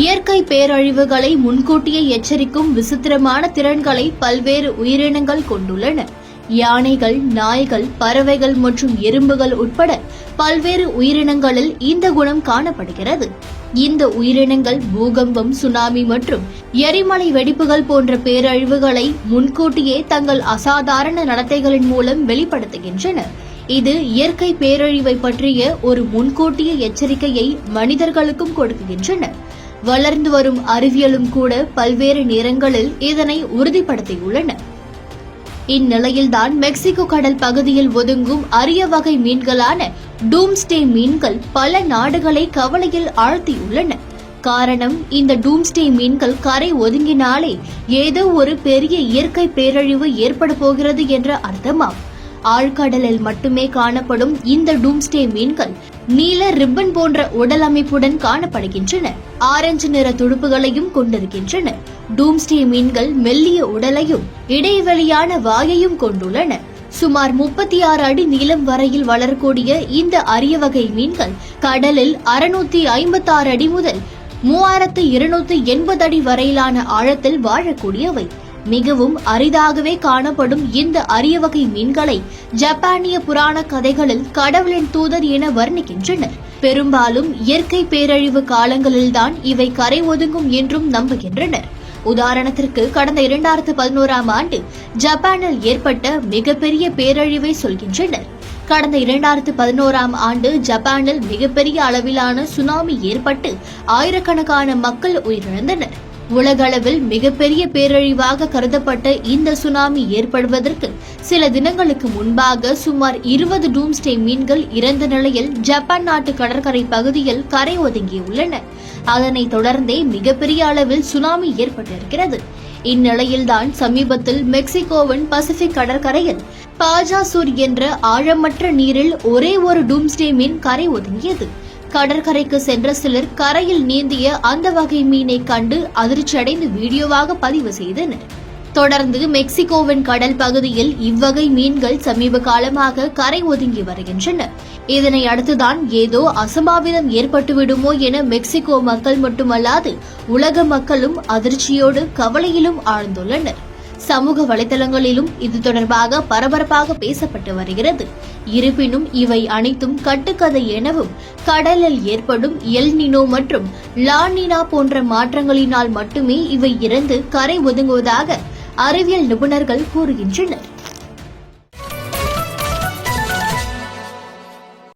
இயற்கை பேரழிவுகளை முன்கூட்டியே எச்சரிக்கும் விசித்திரமான திறன்களை பல்வேறு உயிரினங்கள் கொண்டுள்ளன. யானைகள் நாய்கள் பறவைகள் மற்றும் எறும்புகள் உட்பட பல்வேறு உயிரினங்களில் இந்த குணம் காணப்படுகிறது. இந்த உயிரினங்கள் பூகம்பம் சுனாமி மற்றும் எரிமலை வெடிப்புகள் போன்ற பேரழிவுகளை முன்கூட்டியே தங்கள் அசாதாரண நடத்தைகளின் மூலம் வெளிப்படுத்துகின்றன. இது இயற்கை பேரழிவை பற்றிய ஒரு முன்கூட்டிய எச்சரிக்கையை மனிதர்களுக்கும் கொடுக்கின்றன. வளர்ந்து வரும் அறிவியலும் கூட பல்வேறு நேரங்களில் இதனை உறுதிப்படுத்தியுள்ளன. இந்நிலையில்தான் மெக்சிகோ கடல் பகுதியில் ஒதுங்கும் அரிய வகை மீன்களான டூம்ஸ்டே மீன்கள் பல நாடுகளை கவலையில் ஆழ்த்தியுள்ளன. காரணம் இந்த டூம்ஸ்டே மீன்கள் கரை ஒதுங்கினாலே ஏதோ ஒரு பெரிய இயற்கை பேரழிவு ஏற்பட போகிறது என்ற அர்த்தமாம். ஆழ்கடலில் மட்டுமே காணப்படும் இந்த டூம்ஸ்டே மீன்கள் நீல ரிப்பன் போன்ற உடல் அமைப்புடன் காணப்படுகின்றன. ஆரஞ்சு நிற துடுப்புகளையும் கொண்டிருக்கின்றன. டூம்ஸ்டே மீன்கள் மெல்லிய உடலையும் இடைவெளியான வாயையும் கொண்டுள்ளன. சுமார் முப்பத்தி ஆறு அடி நீளம் வரையில் வளரக்கூடிய இந்த அரிய வகை மீன்கள் கடலில் அறுநூத்தி ஐம்பத்தி ஆறு அடி முதல் மூவாயிரத்து இருநூத்தி எண்பது அடி வரையிலான ஆழத்தில் வாழக்கூடியவை. மிகவும் அரிதாகவே காணப்படும் இந்த அரிய வகை மீன்களை ஜப்பானிய புராண கதைகளில் கடவுளின் தூதர் என வர்ணிக்கின்றனர். பெரும்பாலும் இயற்கை பேரழிவு காலங்களில்தான் இவை கரை ஒதுங்கும் என்றும் நம்புகின்றனர். உதாரணத்திற்கு கடந்த இரண்டாயிரத்து பதினோராம் ஆண்டு ஜப்பானில் ஏற்பட்ட மிகப்பெரிய பேரழிவை சொல்கின்றனர். கடந்த இரண்டாயிரத்து பதினோராம் ஆண்டு ஜப்பானில் மிகப்பெரிய அளவிலான சுனாமி ஏற்பட்டு ஆயிரக்கணக்கான மக்கள் உயிரிழந்தனர். உலகளவில் மிகப்பெரிய பேரழிவாக கருதப்பட்ட இந்த சுனாமி ஏற்படுவதற்கு சில தினங்களுக்கு முன்பாக சுமார் இருபது டூம்ஸ்டே மீன்கள் இறந்த நிலையில் ஜப்பான் நாட்டு கடற்கரை பகுதியில் கரை ஒதுங்கியுள்ளன. அதனைத் தொடர்ந்தே மிகப்பெரிய அளவில் சுனாமி ஏற்பட்டிருக்கிறது. இந்நிலையில்தான் சமீபத்தில் மெக்சிகோவின் பசிபிக் கடற்கரையில் பாஜாசூர் என்ற ஆழமற்ற நீரில் ஒரே ஒரு டூம்ஸ்டே மீன் கரை ஒதுங்கியது. கடற்கரைக்கு சென்ற சிலர் கரையில் நீந்திய அந்த வகை மீனை கண்டு அதிர்ச்சியடைந்து வீடியோவாக பதிவு செய்தனர். தொடர்ந்து மெக்சிகோவின் கடல் பகுதியில் இவ்வகை மீன்கள் சமீப காலமாக கரை ஒதுங்கி வருகின்றன. இதனை அடுத்துதான் ஏதோ அசம்பாவிதம் ஏற்பட்டுவிடுமோ என மெக்சிகோ மக்கள் மட்டுமல்லாது உலக மக்களும் அதிர்ச்சியோடு கவலையிலும் ஆழ்ந்துள்ளனர். சமூக வலைதளங்களிலும் இது தொடர்பாக பரபரப்பாக பேசப்பட்டு வருகிறது. இருப்பினும் இவை அனைத்தும் கட்டுக்கதை எனவும் கடலில் ஏற்படும் எல்னினோ மற்றும் லானினா போன்ற மாற்றங்களினால் மட்டுமே இவை இறந்து கரை ஒதுங்குவதாக அறிவியல் நிபுணர்கள் கூறுகின்றனர்.